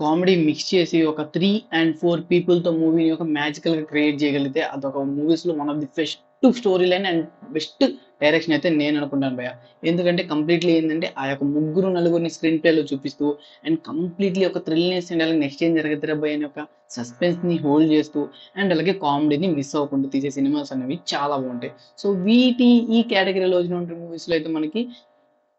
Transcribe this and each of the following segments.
Comedy mix చేసి ఒక three and four పీపుల్తో మూవీని ఒక మ్యాజికల్గా క్రియేట్ చేయగలిగితే అదొక మూవీస్లో one of the best story line and best direction అయితే నేను అనుకుంటాను భయ ఎందుకంటే కంప్లీట్లీ ఏంటంటే ఆ యొక్క ముగ్గురు నలుగురిని స్క్రీన్ ప్లేలో చూపిస్తూ అండ్ కంప్లీట్లీ ఒక థ్రిల్నెస్ అండ్ అలాగే నెక్స్ట్ ఏం జరగదురా భయ అనే ఒక సస్పెన్స్ని హోల్డ్ చేస్తూ అండ్ అలాగే కామెడీని మిస్ అవ్వకుండా తీసే సినిమాస్ అనేవి చాలా బాగుంటాయి. సో వీటి ఈ కేటగిరీలో వచ్చిన మూవీస్లో అయితే మనకి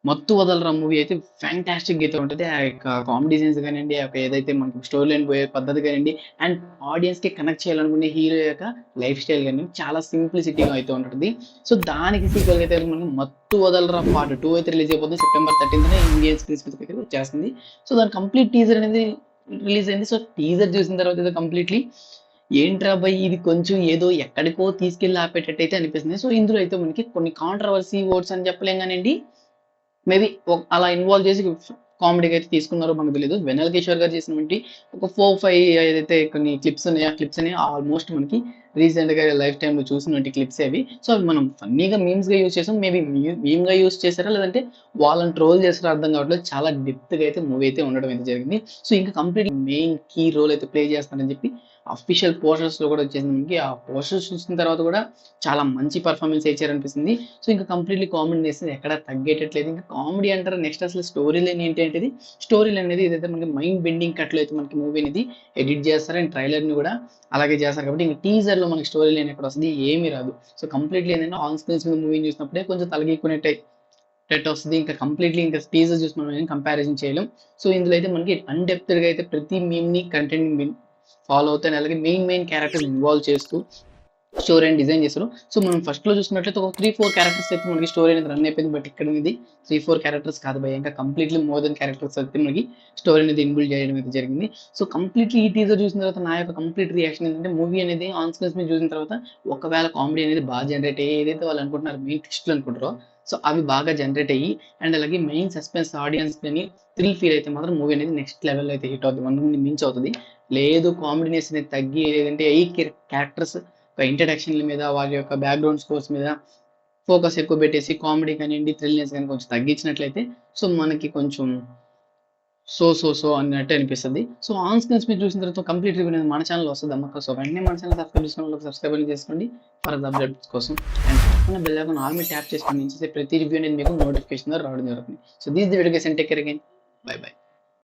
మత్తు వదలరా మూవీ అయితే ఫ్యాంటాస్టిక్ గీతం ఉంటుంది. ఆ యొక్క కామెడీ సీన్స్ కానివ్వండి ఆ యొక్క ఏదైతే మనకి స్టోరీ లైన్ పోయే పద్ధతి కానివ్వండి అండ్ ఆడియన్స్కి కనెక్ట్ చేయాలనుకునే హీరో యొక్క లైఫ్ స్టైల్ కానివ్వండి చాలా సింప్లిసిటీగా అయితే ఉంటుంది. సో దానికి సీక్వెల్ అయితే మనకి మత్తు వదలరా పార్ట్ టూ అయితే రిలీజ్ అయిపోతుంది. సెప్టెంబర్ థర్టీన్త్ ఇండియన్ స్క్రీన్స్ అయితే వచ్చేస్తుంది. సో దాని కంప్లీట్ టీజర్ అనేది రిలీజ్ అయింది. సో టీజర్ చూసిన తర్వాత అయితే కంప్లీట్లీ ఏంట్రా బై ఇది కొంచెం ఏదో ఎక్కడికో తీసుకెళ్ళి ఆపేటట్టు అయితే అనిపిస్తుంది. సో ఇందులో అయితే మనకి కొన్ని కాంట్రవర్సీ వర్డ్స్ అని చెప్పలేం కానివ్వండి. మేబీ అలా ఇన్వాల్వ్ చేసి కామెడీగా అయితే తీసుకున్నారో మనకు తెలియదు వెనల్ కిషోర్ గారు చేసినటువంటి ఒక ఫోర్ ఫైవ్ ఏదైతే కొన్ని క్లిప్స్ ఉన్నాయో ఆ క్లిప్స్ అనేవి ఆల్మోస్ట్ మనకి రీసెంట్గా లైఫ్ టైంలో చూసినటువంటి క్లిప్స్ అవి. సో అవి మనం ఫన్నీగా మీమ్స్గా యూజ్ చేసాం. మేబీ మీమ్గా యూజ్ చేశారా? లేదంటే వాళ్ళని ట్రోల్ చేస్తారా అర్థం కావట్లేదు. చాలా డెప్త్గా అయితే మూవీ అయితే ఉండడం అయితే జరిగింది. సో ఇంకా కంప్లీట్ మెయిన్ కీ రోల్ అయితే ప్లే చేస్తారని చెప్పి అఫీషియల్ పోస్టర్స్లో కూడా వచ్చేసింది మనకి. ఆ పోస్టర్స్ చూసిన తర్వాత కూడా చాలా మంచి పర్ఫార్మెన్స్ ఇచ్చారనిపిస్తుంది సో ఇంకా కంప్లీట్లీ కామెడీ చేసింది ఎక్కడ తగ్గేటట్లేదు. ఇంకా కామెడీ అంటారా? నెక్స్ట్ అసలు స్టోరీ లైన్ ఏంటి ఏంటిది? స్టోరీ అనేది ఏదైతే మనకి మైండ్ బెండింగ్ కట్లో అయితే మనకి మూవీ అనేది ఎడిట్ చేస్తారు అండ్ ట్రైలర్ని కూడా అలాగే చేస్తారు కాబట్టి ఇంకా టీజర్లో మనకి స్టోరీ లైన్ ఎక్కడ వస్తుంది. ఏమీ రాదు. సో కంప్లీట్లీ ఏంటంటే ఆన్ స్క్రీన్స్ మీద మూవీ చూసినప్పుడే కొంచెం తలగిక్కునేట్టు టెట్ వస్తుంది. ఇంకా కంప్లీట్లీ ఇంకా టీజర్ చూసి మనం కంపారిజన్ చేయలేం. సో ఇందులో అయితే మనకి అన్డెప్త్గా అయితే ప్రతి మీమ్ని కంటెంట్ ఫాలో అవుతాయి. అలాగే మెయిన్ మెయిన్ క్యారెక్టర్స్ ఇన్వాల్వ్ చేస్తూ స్టోరీ అని డిజైన్ చేశారు. సో మనం ఫస్ట్లో చూసినట్లయితే ఒక త్రీ ఫోర్ క్యారెక్టర్స్ అయితే మనకి స్టోరీ అనేది రన్ అయిపోయింది. బట్ ఇక్కడ ఇది త్రీ ఫోర్ క్యారెక్టర్స్ కాదు భయ ఇంకా కంప్లీట్లీ మోర్ దెన్ క్యారెక్టర్స్ అయితే మనకి స్టోరీ అనేది ఇన్బిల్డ్ చేయడం అయితే జరిగింది. సో కంప్లీట్లీ ఈ టీజర్ చూసిన తర్వాత నా యొక్క కంప్లీట్ రియాక్షన్ ఏంటంటే మూవీ అనేది ఆన్ స్క్రీన్స్ మీద చూసిన తర్వాత ఒకవేళ కామెడీ అనేది బాగా జనరేట్ అయ్యి ఏదైతే వాళ్ళు అనుకుంటున్నారు మెయిన్ టెస్ట్లు అనుకుంటారో సో అవి బాగా జనరేట్ అయ్యి అండ్ అలాగే మెయిన్ సస్పెన్స్ ఆడియన్స్ కానీ థ్రిల్ ఫీల్ అయితే మాత్రం మూవీ అనేది నెక్స్ట్ లెవెల్ అయితే హిట్ అవుతుంది వన్ మించి అవుతుంది. లేదు కామెడీనెస్ అనేది తగ్గి లేదంటే ఈ క్యారెక్టర్స్ ఇంట్రడక్షన్ల మీద వారి యొక్క బ్యాక్గ్రౌండ్ స్కోర్స్ మీద ఫోకస్ ఎక్కువ పెట్టేసి కామెడీ కానివ్వండి థ్రిల్నెస్ కానీ కొంచెం తగ్గించినట్లయితే సో మనకి కొంచెం సో సో సో అన్నట్టు అనిపిస్తుంది. సో ఆన్ స్క్రీన్స్ మీద చూసిన తర్వాత కంప్లీట్ రివ్యూ అనేది మన ఛానల్ వస్తుంది అమ్మక సో వెంటనే మన ఛానల్ సబ్స్క్రైబ్ చేసుకున్న వాళ్ళకి సబ్స్క్రైబ్ చేసుకోండి. ఫర్ అప్డేట్స్ కోసం. అండ్ పక్కన బెల్ ఐకాన్ ఆల్ మీద ట్యాప్ చేసుకొని ప్రతి రివ్యూ అనేది మీకు నోటిఫికేషన్ రావడం జరుగుతుంది. So these the video take care again bye bye